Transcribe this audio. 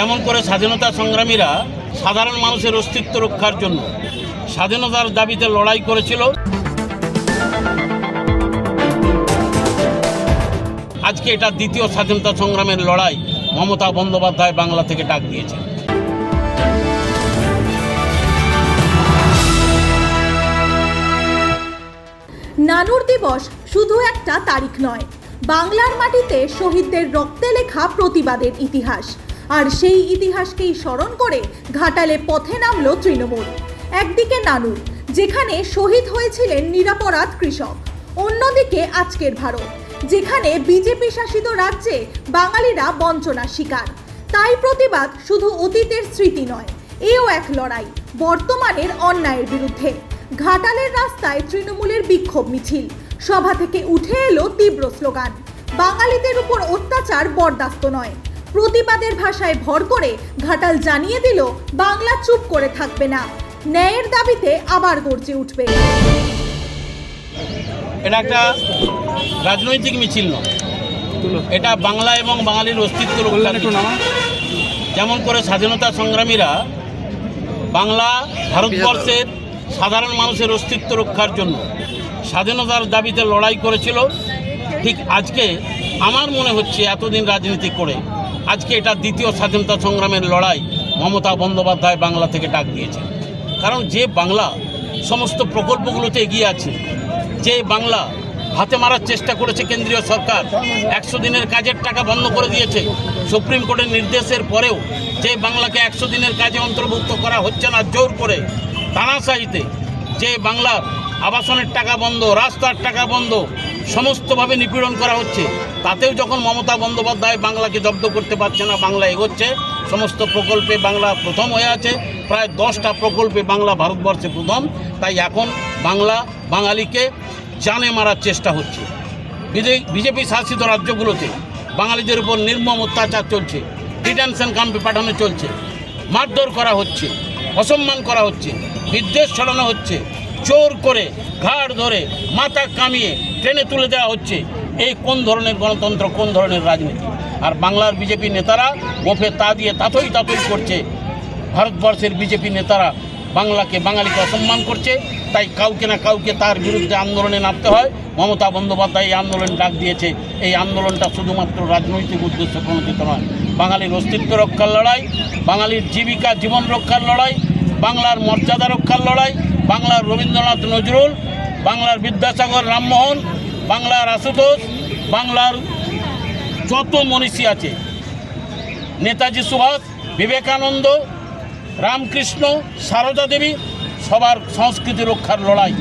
যেমন করে স্বাধীনতা সংগ্রামীরা সাধারণ মানুষের অস্তিত্ব রক্ষার জন্য স্বাধীনতার দাবিতে লড়াই করেছিল। আজকে এটা দ্বিতীয় স্বাধীনতা সংগ্রামের লড়াই, মমতা বন্দ্যোপাধ্যায় বাংলা থেকে ডাক দিয়েছেন। নানুর দিবস শুধু একটা তারিখ নয়, বাংলার মাটিতে শহীদদের রক্তে লেখা প্রতিবাদের ইতিহাস। আর সেই ইতিহাসকেই স্মরণ করে ঘাটালে পথে নামল তৃণমূল। একদিকে নানুর যেখানে শহীদ হয়েছিলেন নিরাপরাধ কৃষক। অন্যদিকে আজকের ভারত, যেখানে বিজেপি শাসিত রাজ্যে বাঙালিরা বঞ্চনার শিকার। তাই প্রতিবাদ শুধু অতীতের স্মৃতি নয়, এও এক লড়াই, বর্তমানের অন্যায়ের বিরুদ্ধে। ঘাটালের রাস্তায় তৃণমূলের বিক্ষোভ মিছিল, সভা থেকে উঠে এলো তীব্র স্লোগান। বাঙালিদের উপর অত্যাচার বরদাস্ত নয়। প্রতিবাদের ভাষায় ভর করে ঘাটাল জানিয়ে দিল, বাংলা চুপ করে থাকবে না। ন্যায়ের দাবিতে আবার গর্জে উঠবে। এটা একটা রাজনৈতিক মিছিল নয়। এটা বাংলা এবং বাঙালির অস্তিত্ব যেমন করে স্বাধীনতা সংগ্রামীরা বাংলা ভারতবর্ষের সাধারণ মানুষের অস্তিত্ব রক্ষার জন্য স্বাধীনতার দাবিতে লড়াই করেছিল। ঠিক আজকে আমার মনে হচ্ছে এতদিন রাজনীতি করে আজকে এটা দ্বিতীয় স্বাধীনতা সংগ্রামের লড়াই মমতা বন্দ্যোপাধ্যায় বাংলা থেকে ডাক দিয়েছে কারণ যে বাংলা সমস্ত প্রকল্পগুলোতে এগিয়ে আছে, যে বাংলা হাতে মারার চেষ্টা করেছে কেন্দ্রীয় সরকার, একশো দিনের কাজের টাকা বন্ধ করে দিয়েছে, সুপ্রিম কোর্টের নির্দেশের পরেও যে বাংলাকে একশো দিনের কাজে অন্তর্ভুক্ত করা হচ্ছে না জোর করে তানাশাহিতে যে বাংলার আবাসনের টাকা বন্ধ, রাস্তার টাকা বন্ধ সমস্তভাবে নিপীড়ন করা হচ্ছে। তাতেও যখন মমতা বন্দ্যোপাধ্যায় বাংলাকে জব্দ করতে পারছে না, বাংলা এগোচ্ছে, সমস্ত প্রকল্পে বাংলা প্রথম হয়ে আছে, প্রায় দশটা প্রকল্পে বাংলা ভারতবর্ষে প্রথম, তাই এখন বাংলা বাঙালিকে জানে মারার চেষ্টা হচ্ছে। বিজে- বিজেপি শাসিত রাজ্যগুলোতে বাঙালিদের উপর নির্মম অত্যাচার চলছে, ডিটেনশন ক্যাম্পে পাঠানো চলছে, মারধর করা হচ্ছে, অসম্মান করা হচ্ছে, বিদ্বেষ ছড়ানো হচ্ছে, চোর করে, ঘাড় ধরে, মাথা কামিয়ে ট্রেনে তুলে দেওয়া হচ্ছে, এই কোন ধরনের গণতন্ত্র, কোন ধরনের রাজনীতি? আর বাংলার বিজেপি নেতারা গোফে তা দিয়ে তাতই তাতই করছে। ভারতবর্ষের বিজেপি নেতারা বাংলাকে বাঙালিকে অসম্মান করছে, তাই কাউকে না কাউকে তার বিরুদ্ধে আন্দোলনে নামতে হয়। মমতা বন্দ্যোপাধ্যায় এই আন্দোলন ডাক দিয়েছে। এই আন্দোলনটা শুধুমাত্র রাজনৈতিক উদ্দেশ্য প্রণোদিত নয়। বাঙালির অস্তিত্ব রক্ষার লড়াই, বাঙালির জীবিকা, জীবন রক্ষার লড়াই, বাংলার মর্যাদা রক্ষার লড়াই, বাংলার রবীন্দ্রনাথ নজরুল বাংলার বিদ্যাসাগর রামমোহন, বাংলার আশুতোষ, বাংলার যত মনীষী আছে। নেতাজি সুভাষ, বিবেকানন্দ, রামকৃষ্ণ, সারদা দেবী, সবার সংস্কৃতি রক্ষার লড়াই।